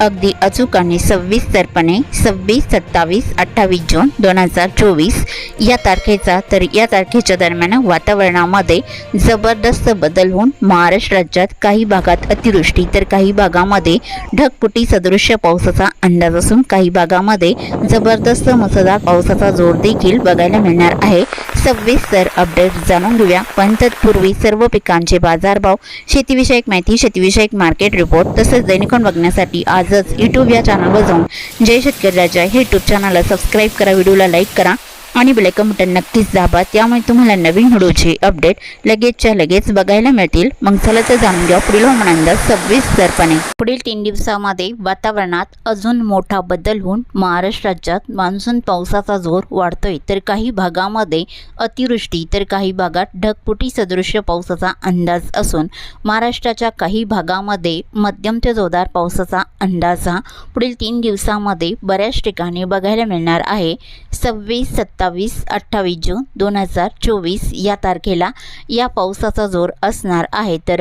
अगदी अचूक आणि सविस्तरपणे सव्वीस सत्तावीस अठ्ठावीस जून दोन हजार चोवीस या तारखेचा तर या तारखेच्या दरम्यान वातावरणामध्ये जबरदस्त बदल होऊन महाराष्ट्र राज्यात काही भागात अतिवृष्टी तर काही भागामध्ये ढगपुटी सदृश्य पावसाचा अंदाज असून काही भागामध्ये जबरदस्त मुसळधार पावसाचा जोर देखील बघायला मिळणार आहे. सविस्तर अपडेट जाणून घेऊया. पण तत्पूर्वी सर्व पिकांचे बाजारभाव शेतीविषयक माहिती शेतीविषयक मार्केट रिपोर्ट तसेच दैनिकन बघण्यासाठी आज तसंच यूट्यूब या चॅनलवर जाऊन जय शेतकरी राजा हे यूट्यूब चॅनलला सबस्क्राईब करा व्हिडिओला लाईक करा. आणि बेलायकन बटन नक्कीच दाबा. त्यामुळे तुम्हाला नवीन व्हिडिओचे अपडेट लगेचच्या लगेच बघायला मिळतील. मग चला तर जाणून घ्या पुढील हवामान अंदाज सव्वीस दरपणे. पुढील तीन दिवसामध्ये वातावरणात अजून मोठा बदल होऊन महाराष्ट्र राज्यात मान्सून पावसाचा जोर वाढतोय. तर काही भागामध्ये अतिवृष्टी तर काही भागात ढगपुटी सदृश्य पावसाचा अंदाज असून महाराष्ट्राच्या काही भागामध्ये मध्यम ते जोरदार पावसाचा अंदाज हा पुढील तीन दिवसामध्ये बऱ्याच ठिकाणी बघायला मिळणार आहे. सव्वीस सत्तावीस अठ्ठावीस जून दोन हजार चोवीस या तारखेला या पावसाचा जोर असणार आहे. तर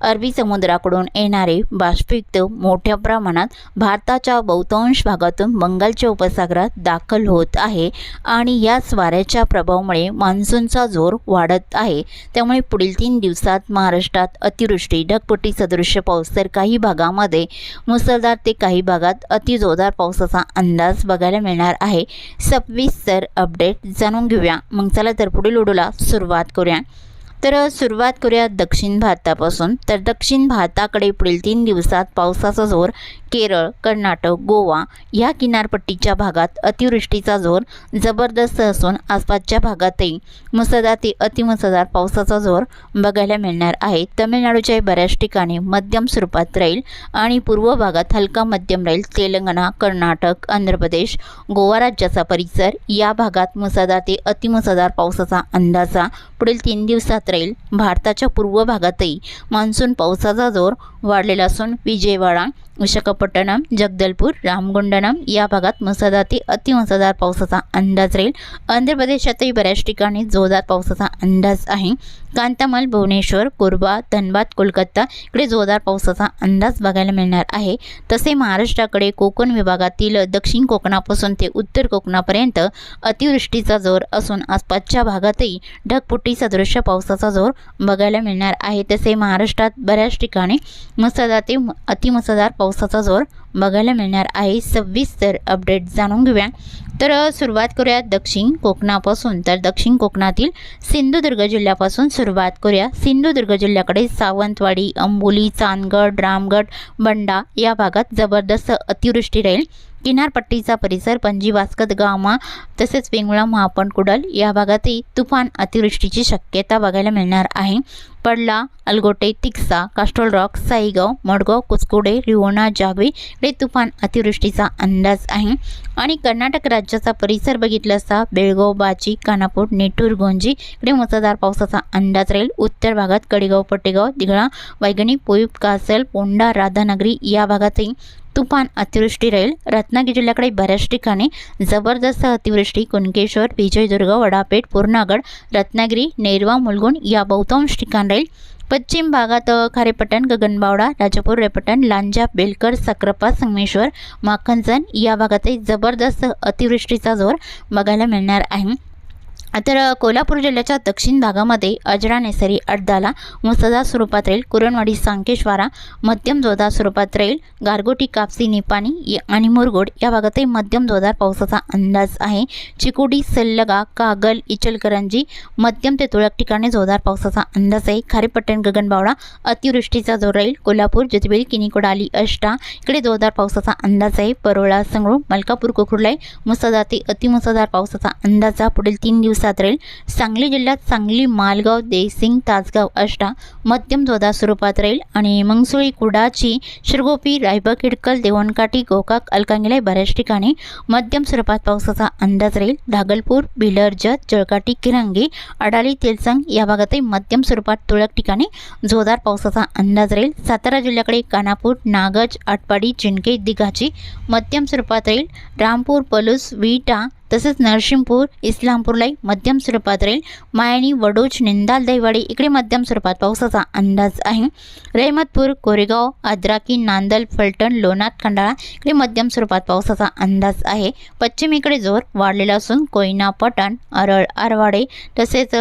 अरबी समुद्राकडून येणारे बाष्पयुक्त मोठ्या प्रमाणात भारताच्या बहुतांश भागातून बंगालच्या उपसागरात दाखल होत आहे आणि याच वाऱ्याच्या प्रभावामुळे मान्सूनचा जोर वाढत आहे. त्यामुळे पुढील तीन दिवसात महाराष्ट्रात अतिवृष्टी ढगफुटी सदृश्य पाऊस तर काही भागामध्ये मुसळधार ते काही भागात अतिजोरदार पावसाचा अंदाज बघायला मिळणार आहे. सव्वीस तर अपडेट जाणून घेऊया. मग चला तर पुढील व्हिडिओला सुरुवात करूया. तर सुरुवात करूया दक्षिण भारतापासून. तर दक्षिण भारताकडे पुढील तीन दिवसात पावसाचा जोर केरळ कर्नाटक गोवा या किनारपट्टीच्या भागात अतिवृष्टीचा जोर जबरदस्त असून आसपासच्या भागातही मुसळधार ते अतिमुसळधार पावसाचा जोर बघायला मिळणार आहे. तमिळनाडूच्या बऱ्याच ठिकाणी मध्यम स्वरूपात राहील आणि पूर्व भागात हलका मध्यम राहील. तेलंगणा कर्नाटक आंध्र प्रदेश गोवा राज्याचा परिसर या भागात मुसळधार ते अतिमुसळधार पावसाचा अंदाजा पुढील तीन दिवसात राहील. भारताच्या पूर्व भागातही मान्सून पावसाचा जोर वाढलेला असून विजयवाडा विशाखापट्टणम जगदलपूर रामगुंडनम या भागात मुसळधार ते अतिमुसळधार पावसाचा अंदाज राहील. आंध्र प्रदेशातही बऱ्याच ठिकाणी जोरदार पावसाचा अंदाज आहे. कांतामल भुवनेश्वर कोरबा धनबाद कोलकाता इकडे जोरदार पावसाचा अंदाज बघायला मिळणार आहे. तसे महाराष्ट्राकडे कोकण विभागातील दक्षिण कोकणापासून ते उत्तर कोकणापर्यंत अतिवृष्टीचा जोर असून आसपासच्या भागातही ढगपुटी सदृश्य पावसाचा जोर बघायला मिळणार आहे. तसे महाराष्ट्रात बऱ्याच ठिकाणी मुसळधार ते अतिमुसळधार पावसाचा जोर बघायला मिळणार आहे. सविस्तर अपडेट जाणून घेऊया. तर सुरुवात करूया दक्षिण कोकणापासून. तर दक्षिण कोकणातील सिंधुदुर्ग जिल्ह्यापासून सुरुवात करूया. सिंधुदुर्ग जिल्ह्याकडे सावंतवाडी अंबोली चांदगड रामगड बंडा या भागात जबरदस्त अतिवृष्टी राहील. किनारपट्टीचा परिसर पणजी वास्कत गामा तसेच वेंगुळा महापण कुडल या भागातही तुफान अतिवृष्टीची शक्यता बघायला मिळणार आहे. पडला अलगोटे तिक्सा कास्ट्रोल रॉक साईगाव मडगाव कुचकोडे रिवोणा जावे इकडे तुफान अतिवृष्टीचा अंदाज आहे. आणि कर्नाटक राज्य राज्याचा परिसर बघितला असता बेळगाव बाची कानापूर नेटूर गोंजी इकडे मुसळधार पावसाचा अंदाज राहील. उत्तर भागात कडेगाव पटेगाव दिघळा वैगणी पोईप कासल पोंडा राधानगरी या भागातही तुफान अतिवृष्टी राहील. रत्नागिरी जिल्ह्याकडे बऱ्याच ठिकाणी जबरदस्त अतिवृष्टी कुणकेश्वर विजयदुर्ग वडापेठ पूर्णागड रत्नागिरी नेरवा मुलगुण या बहुतांश ठिकाण राहील. पश्चिम भागात खारेपटण गगनबावडा राजापूर रेपटण लांजा बेलकर साक्रपा संगमेश्वर माखनजन या भागातही जबरदस्त अतिवृष्टीचा जोर बघायला मिळणार आहे. तर कोल्हापूर जिल्ह्याच्या दक्षिण भागामध्ये अजरा नेसरी अड्डाला मुसळधार स्वरूपात राहील. कुरणवाडी सांकेश्वारा मध्यम जोरदार स्वरूपात राहील. गारगोटी कापसी निपाणी आणि मुरगोड या भागातही मध्यम जोरदार पावसाचा अंदाज आहे. चिकोडी सल्लगा कागल इचलकरंजी मध्यम ते तुरळक ठिकाणी जोरदार पावसाचा अंदाज आहे. खारेपट्टण गगनबावडा अतिवृष्टीचा जोर राहील. कोल्हापूर ज्योतिबेल किनीकोडाली अष्टा इकडे जोरदार पावसाचा अंदाज आहे. परोळा संगळू मलकापूर कोकुर्लाई मुसळधार ते अतिमुसळधार पावसाचा अंदाजा पुढील तीन दिवस दिवसात राहील सांगली जिल्ह्यात सांगली मालगाव देसिंग तासगाव अष्टा मध्यम जोरदार स्वरूपात राहील. आणि मंगसुळी कुडाची शिरगोपी रायबा किडकल देवणकाठी गोकाक अलकांगिला बऱ्याच ठिकाणी मध्यम स्वरूपात पावसाचा अंदाज राहील. धागलपूर बिलर जत जळकाटी किरंगी अडाली तेलसंग या भागातही मध्यम स्वरूपात तुरळक ठिकाणी जोरदार पावसाचा अंदाज राहील. सातारा जिल्ह्याकडे कानापूर नागज आटपाडी चिंके दिघाची मध्यम स्वरूपात राहील. रामपूर पलूस विटा तसेच नरसिंहपूर इस्लामपूरलाही मध्यम स्वरूपात राहील. मायणी वडोज निंदाल दैवाडी इकडे मध्यम स्वरूपात पावसाचा अंदाज आहे. रहमतपूर कोरेगाव आद्राकी नांदल फलटण लोणात खंडाळा इकडे मध्यम स्वरूपात पावसाचा अंदाज आहे. पश्चिमेकडे जोर वाढलेला असून कोयना पटण अरळ आरवाडे तसेच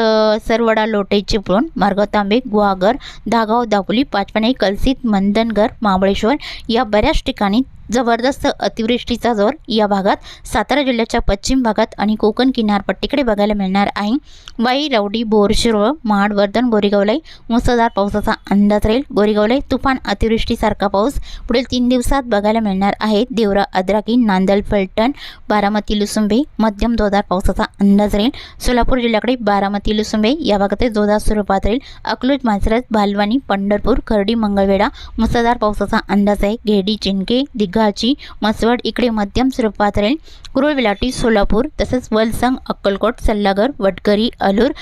सरवडा लोटे चिपळूण मार्गतांबे गुहागर धागाव दापोली पाचपणे कलसित मंदनगर महाबळेश्वर या बऱ्याच ठिकाणी जबरदस्त अतिवृष्टीचा जोर या भागात. सातारा जिल्ह्याच्या पश्चिम भागात आणि कोकण किनारपट्टीकडे बघायला मिळणार आहे. बाई रवडी बोरशिर महाड वर्धन गोरेगावलाही मुसळधार पावसाचा अंदाज राहील गोरेगावलाई तुफान अतिवृष्टीसारखा पाऊस पुढील तीन दिवसात बघायला मिळणार आहे देवरा अद्राकी नांदल फलटण बारामती लुसुंबे मध्यम जोरदार पावसाचा अंदाज राहील सोलापूर जिल्ह्याकडे बारामती लुसुंबे या भागात जोरदार स्वरूपात राहील अकलूज मांजरत भालवानी पंढरपूर खर्डी मंगळवेढा मुसळधार पावसाचा अंदाज आहे घेडी चिंके दिघाची मसवड इकडे मध्यम स्वरूपात राहील कुरुळ विलाटी सोलापूर तसेच वलसंग अक्कलकोट सल्लागर वटकरी अलूर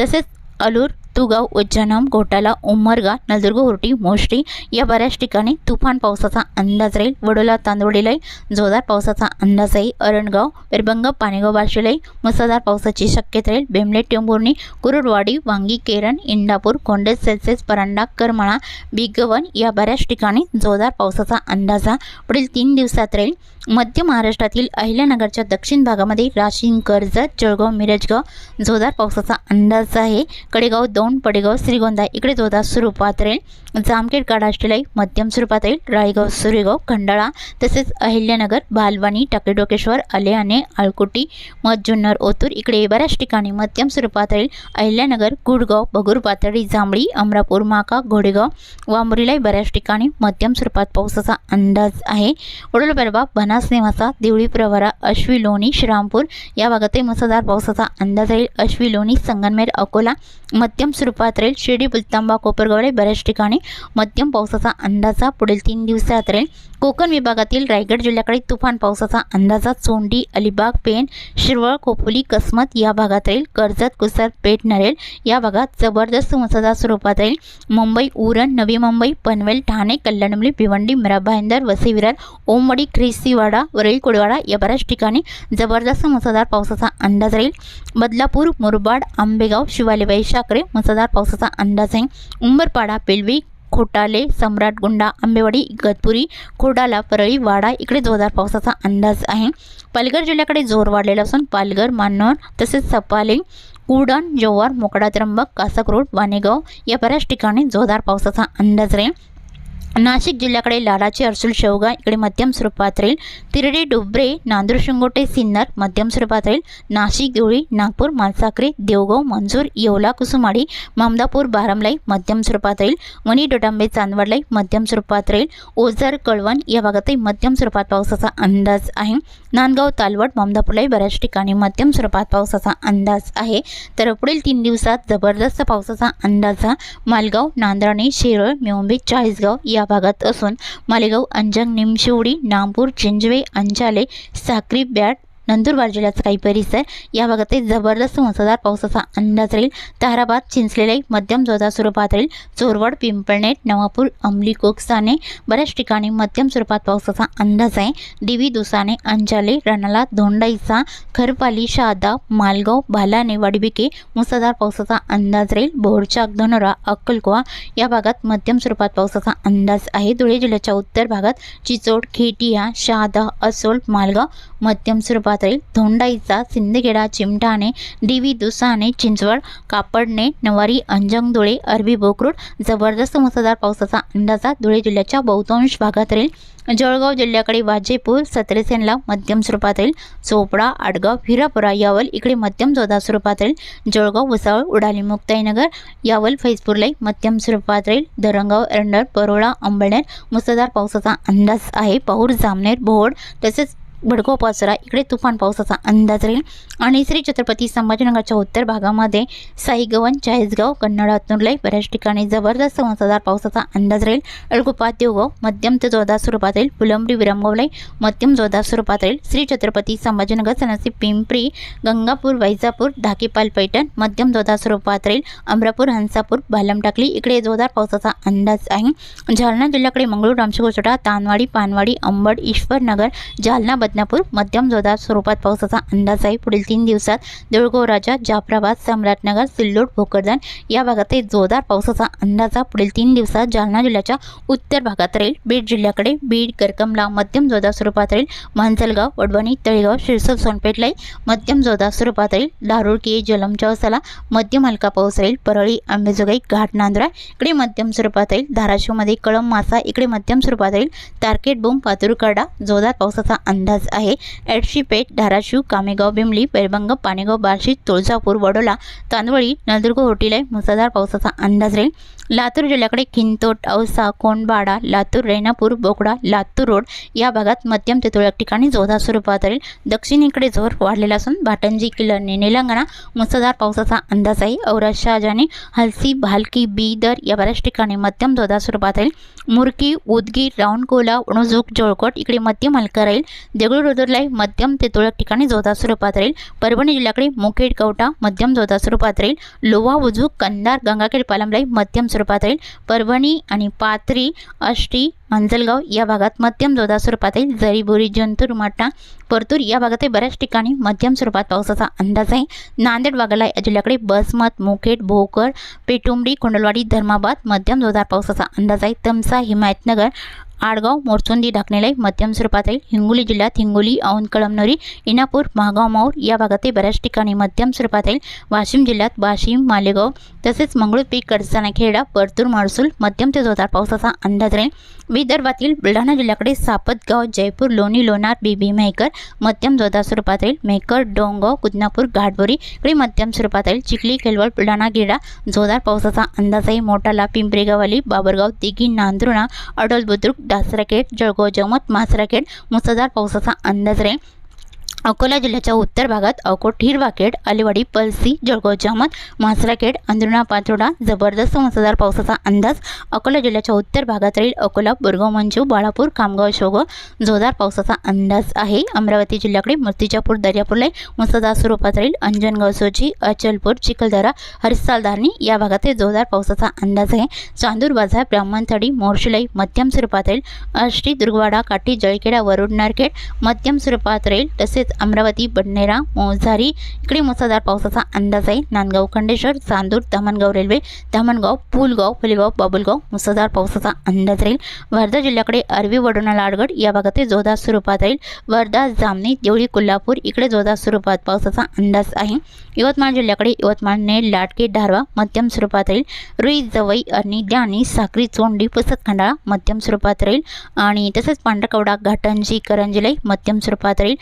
तसेच अलूर तुगाव उज्जनम घोटाला उमरगा नलदुर्ग उर्टी मोष्टी या बऱ्याच ठिकाणी तुफान पावसाचा अंदाज राहील. वडोला तांदवडीलाही जोरदार पावसाचा अंदाज आहे. अरणगाव पेरबंग पाणेगाव बार्शीलाही मुसळधार पावसाची शक्यता राहील. बेमले टेंभुर्णी कुरुडवाडी वांगी केरण इंदापूर कोंडेज सेल्सेस परांडा करमाळा बिगवन या बऱ्याच ठिकाणी जोरदार पावसाचा अंदाज हा पुढील तीन दिवसात राहील. मध्य महाराष्ट्रातील अहिल्यानगरच्या दक्षिण भागामध्ये राशीन कर्जत जळगाव मिरजगाव जोरदार पावसाचा अंदाज आहे. कडेगाव दोन पडेगाव श्रीगोंदा इकडे जोरदार स्वरूपात राहील. जामखेड काडाष्टीलाही मध्यम स्वरूपात राहील. राळेगाव सुरेगाव खंडाळा तसेच अहिल्यानगर बालवानी टाकेडोकेश्वर आलेआणे आळकुटी मजुन्नर ओतूर इकडे बऱ्याच ठिकाणी मध्यम स्वरूपात राहील. अहिल्यानगर गुडगाव बगूर पातळी जांभळी अमरापूर माका घोडेगाव वामुरीलाही बऱ्याच ठिकाणी मध्यम स्वरूपात पावसाचा अंदाज आहे. वडोल परवा बनास नेवासा देवळी प्रवरा अश्वी लोणी श्रीरामपूर या भागातही मुसळधार पावसाचा अंदाज राहील. अश्वी लोणी संगनमेर अकोला मध्यम स्वरूपात राहील शिर्डी बुलतांबा कोपरगावडे बऱ्याच ठिकाणी मध्यम पावसाचा अंदाजा. पुढील तीन दिवसात राहील कोकण विभागातील रायगड जिल्ह्याकडे तुफान पावसाचा अंदाजा. चोंडी अलिबाग पेण शिरवळ खोपोली कसमत या भागात राहील कर्जत कुसर पेठ नरेल या भागात जबरदस्त मुसळधार स्वरूपात राहील मुंबई उरण नवी मुंबई पनवेल ठाणे कल्याणमली भिवंडी मिराभाईंदर वसईविरार ओमवडी विरार ख्रिस्तीवाडा वरळी कुडवाडा या बऱ्याच ठिकाणी जबरदस्त मुसळधार पावसाचा अंदाज राहील. बदलापूर मुरबाड आंबेगाव शिवालेबाई शाकरे मुसळधार पावसाचा अंदाज आहे. उंबरपाडा पेलवी खोटाले सम्राटगुंडा आंबेवाडी इगतपुरी खोडाला परळी वाडा इकडे जोरदार पावसाचा अंदाज आहे. पालघर जिल्ह्याकडे जोर वाढलेला असून पालघर मान्नोर तसेच सपाले कुडण जव्हार मोकडा त्र्यंबक कासकरोड वानेगाव या बऱ्याच ठिकाणी जोरदार पावसाचा अंदाज राहील नाशिक जिल्ह्याकडे लाडाची अर्सुल शेवगा इकडे मध्यम स्वरूपात राहील. तिरडे डुबरे नांदूर शिंगोटे सिन्नर मध्यम स्वरूपात राहील. नाशिक देवळी नागपूर मालसाखरे देवगाव मंजूर येवला कुसुमाडी ममदापूर बारामलाई मध्यम स्वरूपात राहील. वणी डोटांबे चांदवडलाई मध्यम स्वरूपात राहील. ओझर कळवण या भागातही मध्यम स्वरूपात पावसाचा अंदाज आहे. नांदगाव तालवड ममदापूरलाही बऱ्याच ठिकाणी मध्यम स्वरूपात पावसाचा अंदाज आहे. तर पुढील तीन दिवसात जबरदस्त पावसाचा अंदाज हा मालगाव नांदराणे शेरळ मिळंबी चाळीसगाव या भागात असून मालेगाव अंजंग निमशिवडी नामपूर चिंजवे अंजाले साक्री बॅट नंदुरबार जिल्ह्याचा काही परिसर या भागातही जबरदस्त मुसळधार पावसाचा अंदाज राहील. ताराबाद चिंचलेले मध्यम जोरदार स्वरूपात राहील. चोरवड पिंपळनेट नवापूर अंमली कोकसाने बऱ्याच ठिकाणी मध्यम स्वरूपात पावसाचा अंदाज आहे. दिवी दुसाने अंजाले रणाला धोंडाईचा खरपाली शहादा मालगाव भालाने वाडबिके मुसळधार पावसाचा अंदाज राहील. बोरचाक धनोरा अक्कलकोवा या भागात मध्यम स्वरूपात पावसाचा अंदाज आहे. धुळे जिल्ह्याच्या उत्तर भागात चिचोड खेटिया शहादा असोल मालगाव मध्यम स्वरूपात पातळीत धोंडाईचा सिंदखेडा चिमटाणे डीवी दुसाने चिंचवड कापडणे नवारी अंजंग धुळे अरबी बोकरूड जबरदस्त मुसळधार पावसाचा अंदाजा धुळे जिल्ह्याच्या बहुतांश भागात राहील जळगाव जिल्ह्याकडे वाजेपूर सत्रेसेनला मध्यम स्वरूपात राहील चोपडा आडगाव हिरापुरा यावल इकडे मध्यम जोरदार स्वरूपात राहील जळगाव भुसावळ उडाली मुक्ताईनगर यावल फैजपूरलाही मध्यम स्वरूपात राहील धरणगाव एरंडर परोळा अंबळनेर मुसळधार पावसाचा अंदाज आहे. पाऊर जामनेर भोड तसेच भडगाव पाचोरा इकडे तुफान पावसाचा अंदाज राहील. आणि श्री छत्रपती संभाजीनगरच्या उत्तर भागामध्ये साईगवन चाळीसगाव कन्नड हातनुरलाई बऱ्याच ठिकाणी जबरदस्त मुसळधार पावसाचा अंदाज राहील. अळगुपा देवगाव मध्यम ते जोरदार स्वरूपात राहील. फुलंबरी विरंगवलय मध्यम जोरदार स्वरूपात राहील. श्री छत्रपती संभाजीनगर सनसी पिंपरी गंगापूर वैजापूर धाकीपाल पैठण मध्यम जोरदार स्वरूपात राहील. अमरापूर हंसापूर बालमटाकली इकडे जोरदार पावसाचा अंदाज आहे. जालना जिल्ह्याकडे मंगळूर रामशेकोचोटा तानवाडी पानवाडी अंबड ईश्वरनगर जालना बदनापूर मध्यम जोरदार स्वरूपात पावसाचा अंदाज आहे पुढील तीन दिवसात देऊळगोराजा जाफराबाद सम्राटनगर सिल्लोड भोकरदन या भागातही जोरदार पावसाचा अंदाज आहे. पुढील तीन दिवसात जालना जिल्ह्याच्या उत्तर भागात राहील. बीड जिल्ह्याकडे बीड करकमला मध्यम जोरदार स्वरूपात राहील. मांजलगाव वडवणी तळेगाव शिरसोल सोनपेठलाही मध्यम जोरदार स्वरूपात राहील. दारुळकी जलम चौसाला मध्यम हलका पाऊस राहील. परळी आंबेजोगाई घाट नांदुरा इकडे मध्यम स्वरूपात राहील. धाराशिवमध्ये कळम मासा इकडे मध्यम स्वरूपात राहील. तारकेट बोम पातुरकाडा जोरदार पावसाचा अंदाज आहे. एडशी पेठ धाराशिव कामेगाव बिमली बेरबंग पाणेगाव बार्शी तुळजापूर वडोला तांदवळी नंदुर्ग होटीला मुसळधार पावसाचा अंदाज राहील. लातूर जिल्ह्याकडे खिंतोट औसा कोंडबाडा लातूर रेणापूर बोकडा लातूर रोड या भागात मध्यम ते तुरळक ठिकाणी जोरदार स्वरूपात राहील दक्षिणेकडे जोर वाढलेला असून भाटंजी किल्लरने निलंगणा मुसळधार पावसाचा अंदाज आहे औरत शहाजाने हलसी भालकी बीदर या बऱ्याच ठिकाणी मध्यम जोरदार स्वरूपात राहील मुरकी उदगीर राऊंडकोला उणुजूक जोळकोट इकडे मध्यम हलका राहील. देगलूर मध्यम ते तुरळक ठिकाणी जोरदार स्वरूपात राहील परभणी जिल्ह्याकडे मुखेड कवटा मध्यम जोरदार स्वरूपात राहील लोवा उजूक कंदार गंगाखेड पालमलाई मध्यम स्वरूपात राहील. परभणी आणि पाथरी अष्टी मांजलगाव या भागात मध्यम जोरदार स्वरूपात येईल जरीबोरी जंतूर मटा परतूर या भागातही बऱ्याच ठिकाणी मध्यम स्वरूपात पावसाचा अंदाज आहे. नांदेड वाघाला या जिल्ह्याकडे बसमत मुखेड भोकर पेटुंबडी कोंडलवाडी धर्माबाद मध्यम जोरदार पावसाचा अंदाज आहे. तमसा हिमायतनगर आडगाव मोरचुंदी ढाकणेलाई मध्यम स्वरूपात राहील हिंगोली जिल्ह्यात हिंगोली औंध कळमनुरी इनापूर महागाव माऊर या भागातही बऱ्याच ठिकाणी मध्यम स्वरूपात राहील वाशिम जिल्ह्यात वाशिम मालेगाव तसेच मंगळूरपीक कडसाना खेडा परतूर महसूल मध्यम ते जोरदार पावसाचा अंदाज राहील विदर्भातील बुलढाणा जिल्ह्याकडे सापतगाव जयपूर लोणी लोणार बीबी मेहकर मध्यम जोरदार स्वरूपात राहील मेहकर डोंगाव कुदनापूर घाटबोरी इकडे मध्यम स्वरूपात राहील चिखली केलवड बुलढाणा गेडा जोरदार पावसाचा अंदाज आहे मोठाला पिंपरीगावाली बाबरगाव दिघी नांदुर्णा अडोल बुद्रुक दासराखेड जळगाव जमत मासराखेड मुसळधार पावसाचा अंदाज राहील. अकोला जिल्ह्याच्या उत्तर भागात अकोट हिरवाखेड अलिवाडी पलसी जळगाव जामत मासराखेड अंदरुणा पाचोडा जबरदस्त मुसळधार पावसाचा अंदाज अकोला जिल्ह्याच्या उत्तर भागात राहील. अकोला बोरगाव मंजू बाळापूर खामगाव शोगो जोरदार पावसाचा अंदाज आहे. अमरावती जिल्ह्याकडे मूर्तिजापूर दर्यापूरला मुसळधार स्वरूपात राहील. अंजनगाव सोची अचलपूर चिखलदरा हरिसाल धारणी या भागात जोरदार पावसाचा अंदाज आहे. चांदूर बाजार ब्राह्मणथडी मोर्शिलाई मध्यम स्वरूपात राहील. अष्टी दुर्गवाडा काठी जळखेडा वरुड नारखेड मध्यम स्वरूपात राहील. तसेच अमरावती बडनेरा मोझारी इकडे मुसळधार पावसाचा अंदाज आहे. नांदगाव खंडेश्वर चांदूर धामणगाव रेल्वे धामणगाव पुलगाव फुलेगाव बाबुलगाव मुसळधार पावसाचा अंदाज राहील. वर्धा जिल्ह्याकडे अरवी वडोणा लाडगड या भागात जोरदार स्वरूपात राहील. वर्धा जामणी देवळी कोल्हापूर इकडे जोरदार स्वरूपात पावसाचा अंदाज आहे. यवतमाळ जिल्ह्याकडे यवतमाळने लाटके धारवा मध्यम स्वरूपात राहील. रुई जवई अर्णी द्याणी साखरी चोंडी पुसत खंडाळा मध्यम स्वरूपात राहील. आणि तसेच पांढरकवडा घाटंजी करंजिलाई मध्यम स्वरूपात राहील.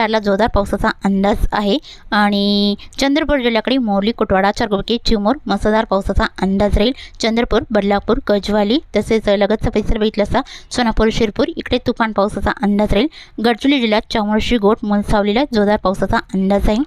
चारला जोरदार पावसाचा अंदाज आहे. आणि चंद्रपूर जिल्ह्याकडे मोरली कुटवाडा चारगोबके चिमूर मुसळधार पावसाचा अंदाज राहील. चंद्रपूर बदलापूर गजवाली तसेच लगतचा परिसर बघितला असता सोनापूर शिरपूर इकडे तुफान पावसाचा अंदाज राहील. गडचिरोली जिल्ह्यात चामोर्शी गोट मुलसावलीला जोरदार पावसाचा अंदाज आहे.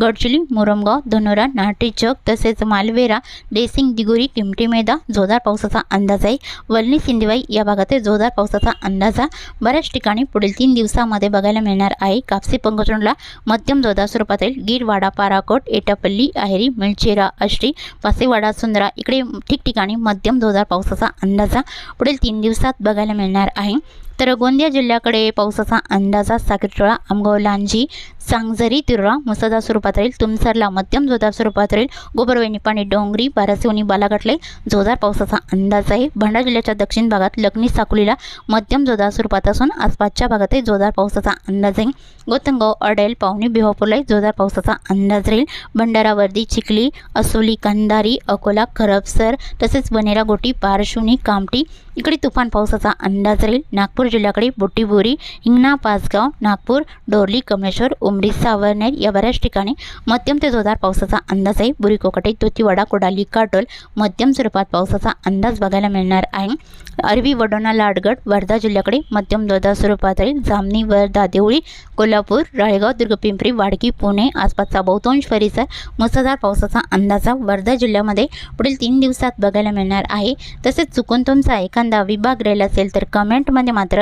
गडचिरोली मुरमगाव धनोरा नाटे चौक तसेच मालवेरा डेसिंग दिगोरी किमटी मैदा जोरदार पावसाचा अंदाज आहे. वल्ली सिंधीवाई या भागातील जोरदार पावसाचा अंदाज आहे. बऱ्याच ठिकाणी पुढील तीन दिवसामध्ये बघायला मिळणार आहे. कापसी पंकचोंडला मध्यम जोरदार स्वरूपात येईल गीरवाडा पाराकोट एटापल्ली आहेरी मिळचेरा आष्टी पासेवाडा सुंदरा इकडे ठिकठिकाणी मध्यम जोरदार पावसाचा अंदाज पुढील तीन दिवसात बघायला मिळणार आहे तर गोंदिया जिल्ह्याकडे पावसाचा अंदाजा साखरटोळा आमगाव लांजी सांगझरी तिरोळा मुसळधार स्वरूपात राहील. तुमसरला मध्यम जोरदार स्वरूपात राहील. गोबरवेणी पाणी डोंगरी बारासिवणी बालाघाटला जोरदार पावसाचा अंदाज आहे. भंडारा जिल्ह्याच्या दक्षिण भागात लग्नी साकुलीला मध्यम जोरदार स्वरूपात असून आसपासच्या भागातही जोरदार पावसाचा अंदाज आहे. गोतंगाव अडेल पावणी बिहापूरलाही जोरदार पावसाचा अंदाज राहील. भंडारा वर्दी चिखली असोली कंधारी अकोला खरबसर तसेच बनेरा गोटी पारशिवनी कामटी इकडे तुफान पावसाचा अंदाज राहील. नागपूर जिल्ह्याकडे बोटीबोरी हिंगणा पाचगाव नागपूर डोरली कमलेश्वर उमरी सावरनेर या बऱ्याच ठिकाणी मध्यम ते जोरदार पावसाचा अंदाज आहे. बुरी कोकटे तोतीवाडा कोडाली काटोल मध्यम स्वरूपात पावसाचा अंदाज बघायला मिळणार आहे. अरवी वडोणा लाडगड वर्धा जिल्ह्याकडे मध्यम जोरदार स्वरूपात राहील जामनी वर्धा देवळी कोल्हापूर राळेगाव दुर्गपिंपरी वाडकी पुणे आसपासचा बहुतांश परिसर मुसळधार पावसाचा अंदाजा वर्धा जिल्ह्यामध्ये पुढील तीन दिवसात बघायला मिळणार आहे. तसेच चुकून तुमचा एखादा विभाग राहिला असेल तर कमेंटमध्ये मात्र